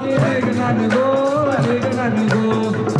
Hare Gana Go, Hare Gana Go.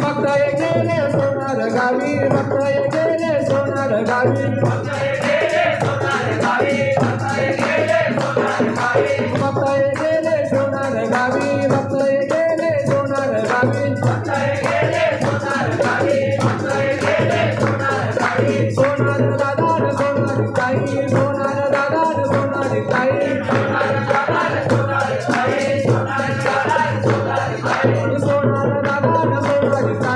Bhakta ye jale sonar gavi, bhakta ye jale.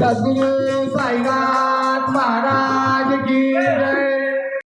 Sadhguru Sainath Maharaj